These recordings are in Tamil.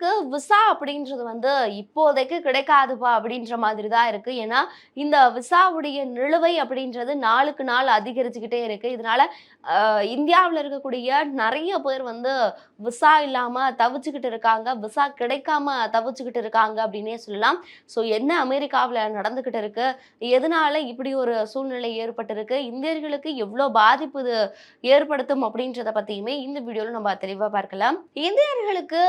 இந்தியர்களுக்கு விசா அப்படின்றது வந்து இப்போதைக்கு கிடைக்காதுப்பா அப்படின்ற மாதிரி தான் இருக்குது ஏன்னா இந்த விசாவுடைய நிலுவை அப்படின்றது நாளுக்கு நாள் அதிகரிச்சுக்கிட்டே இருக்குது இதனால இந்தியாவில் இருக்கக்கூடிய நிறைய பேர் வந்து விசா இல்லாமல் தவிச்சுக்கிட்டு இருக்காங்க. விசா கிடைக்காம தவிச்சுக்கிட்டு இருக்காங்க அப்படின்னே சொல்லலாம். ஸோ என்ன அமெரிக்காவில் நடந்துக்கிட்டு இருக்கு? எதனால இப்படி ஒரு சூழ்நிலை ஏற்பட்டிருக்கு? இந்தியர்களுக்கு எவ்வளோ பாதிப்பு இது ஏற்படுத்தும் அப்படின்றத பற்றியுமே இந்த வீடியோவில் நம்ம தெளிவாக பார்க்கலாம். இந்தியர்களுக்கு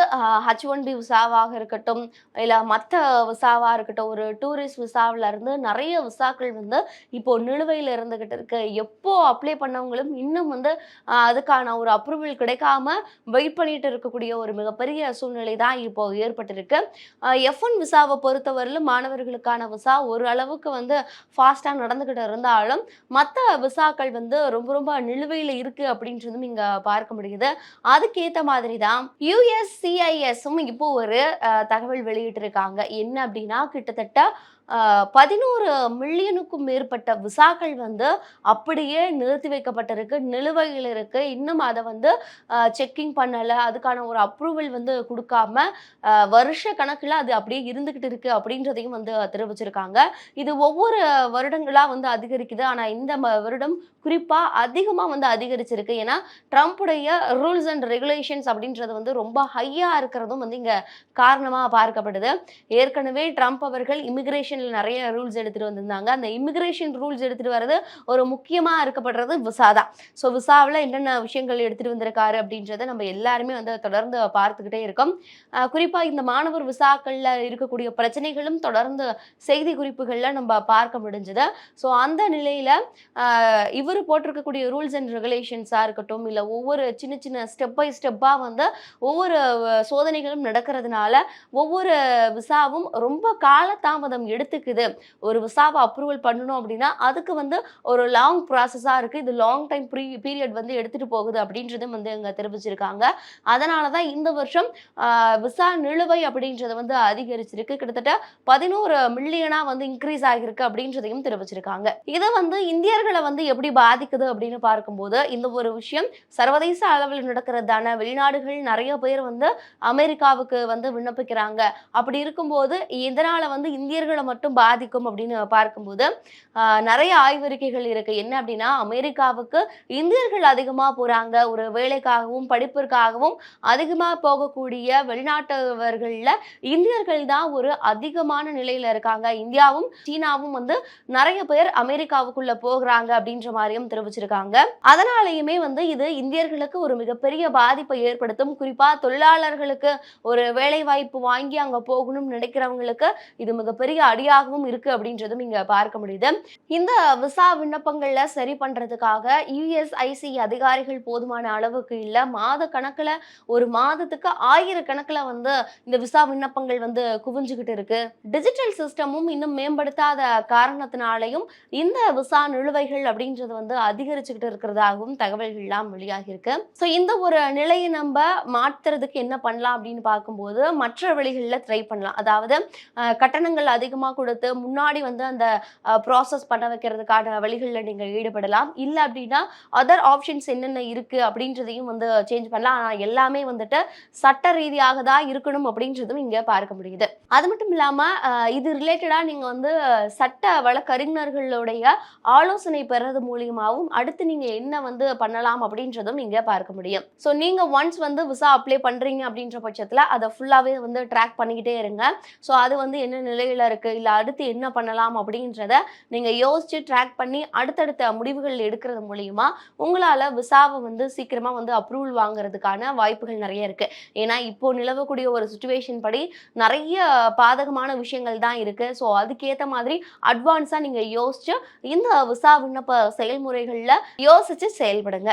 ஹச் ஒன் பி விசாவாக இருக்கட்டும் இல்லை மற்ற விசாவாக இருக்கட்டும் ஒரு டூரிஸ்ட் விசாவில் இருந்து நிறைய விசாக்கள் வந்து இப்போ நிலுவையில் இருந்துகிட்டு இருக்கு. எப்போ அப்ளை பண்ணவங்களும் இன்னும் வந்து அதுக்கான ஒரு அப்ரூவல் கிடைக்காம வெயிட் பண்ணிட்டு இருக்கக்கூடிய ஒரு மிகப்பெரிய சூழ்நிலை தான் இப்போ ஏற்பட்டிருக்கு. எஃப் ஒன் விசாவை பொறுத்தவரையிலும் மாணவர்களுக்கான விசா ஒரு அளவுக்கு வந்து ஃபாஸ்ட்டாக நடந்துக்கிட்டு இருந்தாலும் மற்ற விசாக்கள் வந்து ரொம்ப ரொம்ப நிலுவையில் இருக்கு அப்படின்றதும் இங்கே பார்க்க முடியுது. அதுக்கேற்ற மாதிரி தான் யூஎஸ்சிஐஎஸும் இப்போ ஒரு தகவல் வெளியிட்டிருக்காங்க. என்ன அப்படின்னா கிட்டத்தட்ட பதினோரு மில்லியனுக்கும் மேற்பட்ட விசாக்கள் வந்து அப்படியே நிறுத்தி வைக்கப்பட்டிருக்கு நிலுவையில் இருக்கு. இன்னும் அதை வந்து செக்கிங் பண்ணலை. அதுக்கான ஒரு அப்ரூவல் வந்து கொடுக்காம வருஷ கணக்கில் அது அப்படியே இருந்துக்கிட்டு இருக்கு அப்படின்றதையும் வந்து தெரிவிச்சிருக்காங்க. இது ஒவ்வொரு வருடங்களாக வந்து அதிகரிக்குது. ஆனால் இந்த வருடம் குறிப்பாக அதிகமாக வந்து அதிகரிச்சிருக்கு. ஏன்னா ட்ரம்ப்புடைய ரூல்ஸ் அண்ட் ரெகுலேஷன்ஸ் அப்படின்றது வந்து ரொம்ப ஹையாக இருக்கிறதும் வந்து இங்கே காரணமாக பார்க்கப்படுது. ஏற்கனவே ட்ரம்ப் அவர்கள் இமிக்ரேஷனில் நிறைய ரூல்ஸ் எடுத்துகிட்டு வந்திருந்தாங்க. அந்த இமிக்ரேஷன் ரூல்ஸ் எடுத்துட்டு வர்றது ஒரு முக்கியமாக இருக்கப்படுறது விசா தான். ஸோ விசாவில் என்னென்ன விஷயங்கள் எடுத்துகிட்டு வந்திருக்காரு அப்படின்றத நம்ம எல்லாருமே வந்து தொடர்ந்து பார்த்துக்கிட்டே இருக்கோம். குறிப்பாக இந்த மாணவர் விசாக்களில் இருக்கக்கூடிய பிரச்சனைகளும் தொடர்ந்து செய்தி குறிப்புகளில் நம்ம பார்க்க முடிஞ்சது. ஸோ அந்த நிலையில் இவர் போட்டிருக்கக்கூடிய ரூல்ஸ் அண்ட் ரெகுலேஷன்ஸாக இருக்கட்டும் இல்லை ஒவ்வொரு சின்ன சின்ன ஸ்டெப் பை ஸ்டெப்பாக வந்து ஒவ்வொரு சோதனைகளும் நடக்கிறதுனால ஒவ்வொரு விசாவும் ரொம்ப காலதாமதம் எடுத்துக்குது. ஒரு விசாவை அப்ரூவல் பண்ணணும் அப்படின்னா அதுக்கு வந்து ஒரு லாங் ப்ராசஸாக இருக்குது இது லாங் டைம் ப்ரீ பீரியட் வந்து எடுத்துகிட்டு போகுது அப்படின்றதும் வந்து இங்கே தெரிவிச்சிருக்காங்க. அதனால தான் இந்த வருஷம் விசா நிலுவை அப்படின்றது வந்து அதிகரிச்சிருக்கு. கிட்டத்தட்ட பதினோரு மில்லியனாக வந்து இன்க்ரீஸ் ஆகியிருக்கு அப்படின்றதையும் தெரிவிச்சிருக்காங்க. இது வந்து இந்தியர்களை வந்து எப்படி பாதிக்குது அப்படின்னு பார்க்கும்போது இந்த ஒரு விஷயம் சர்வதேச அளவில் நடக்கிறதான வெளிநாடுகள் நிறைய பேர் வந்து அமெரிக்காவுக்கு வந்து விண்ணப்பிக்கிறாங்க. அப்படி இருக்கும்போது இதனால் வந்து இந்தியர்களை மட்டும் பாதிக்கும் அப்படின்னு பார்க்கும்போது நிறைய ஆய்வறிக்கைகள் இருக்கு. என்ன அப்படின்னா அமெரிக்காவுக்கு இந்தியர்கள் அதிகமாக போகிறாங்க ஒரு வேலைக்காகவும் படிப்பிற்காகவும் அதிகமாக போகக்கூடிய வெளிநாட்டவர்களில் இந்தியர்கள் தான் ஒரு அதிகமான நிலையில் இருக்காங்க. இந்தியாவும் சீனாவும் வந்து நிறைய பேர் அமெரிக்காவுக்குள்ள போகிறாங்க அப்படின்ற மாதிரியும் தெரிவிச்சிருக்காங்க. அதனாலேயுமே வந்து இது இந்தியர்களுக்கு ஒரு மிகப்பெரிய பாதிப்பை ஏற்படுத்தும். குறிப்பாக தொழிலாளர்களுக்கு ஒரு வேலை வாய்ப்பு வாங்கி அங்கே போகணும்னு நினைக்கிறவங்களுக்கு இது மிகப்பெரிய அடி சரியாகவும் இருக்கு அப்படின்றதும் இங்க பார்க்க முடியுது. இந்த விசா விண்ணப்பங்கள்ல சரி பண்றதுக்காக யுஎஸ்ஐசி அதிகாரிகள் போதுமான அளவுக்கு இல்ல. மாத கணக்குல ஒரு மாதத்துக்கு ஆயிரக்கணக்கில் வந்து இந்த விசா விண்ணப்பங்கள் வந்து குவிஞ்சுக்கிட்டு இருக்கு. டிஜிட்டல் சிஸ்டமும் இன்னும் மேம்படுத்தாத காரணத்தினாலையும் இந்த விசா நிலுவைகள் அப்படின்றது வந்து அதிகரிச்சுக்கிட்டு இருக்கிறதாகவும் தகவல்கள்லாம் வெளியாகிருக்கு ஸோ இந்த ஒரு நிலையை நம்ம மாற்றுறதுக்கு என்ன பண்ணலாம் அப்படின்னு பார்க்கும்போது மற்ற வழிகளில் ட்ரை பண்ணலாம். அதாவது கட்டணங்கள் அதிகமாக கொடுத்து முன்னாடி வந்து அந்த ப்ராசஸ் பண்ண வைக்கிறதுக்கான வழிகளில் நீங்கள் ஈடுபடலாம். இல்லை அப்படின்னா அதர் ஆப்ஷன்ஸ் என்னென்ன இருக்கு அப்படின்றதையும் வந்து சேஞ்ச் பண்ணலாம். ஆனால் எல்லாமே வந்துட்டு சட்ட ரீதியாக தான் இருக்கணும் அப்படின்றதும் இங்கே பார்க்க முடியுது. அது மட்டும் இல்லாமல் இது ரிலேட்டடாக நீங்கள் வந்து சட்ட வழக்கறிஞர்களுடைய ஆலோசனை பெறது மூலியமாகவும் அடுத்து நீங்கள் என்ன வந்து பண்ணலாம் அப்படின்றதும் நீங்கள் பார்க்க முடியும். ஸோ நீங்கள் ஒன்ஸ் வந்து விசா அப்ளை பண்ணுறீங்க அப்படின்ற பட்சத்தில் அதை ஃபுல்லாகவே வந்து ட்ராக் பண்ணிக்கிட்டே இருங்க. ஸோ அது வந்து என்ன நிலையில் இருக்குது இல்லை அடுத்து என்ன பண்ணலாம் அப்படின்றத நீங்கள் யோசித்து ட்ராக் பண்ணி அடுத்தடுத்த முடிவுகள் எடுக்கிறது மூலியமா உங்களால் விசாவை வந்து சீக்கிரமாக வந்து அப்ரூவல் வாங்குறதுக்கான வாய்ப்புகள் நிறைய இருக்குது ஏன்னா இப்போது நிலவக்கூடிய ஒரு சுச்சுவேஷன் படி நிறைய பாதகமான விஷயங்கள் தான் இருக்கு. ஸோ அதுக்கேற்ற மாதிரி அட்வான்ஸாக நீங்கள் யோசிச்சு இந்த விசா விண்ணப்ப செயல்முறைகளில் யோசிச்சு செயல்படுங்க.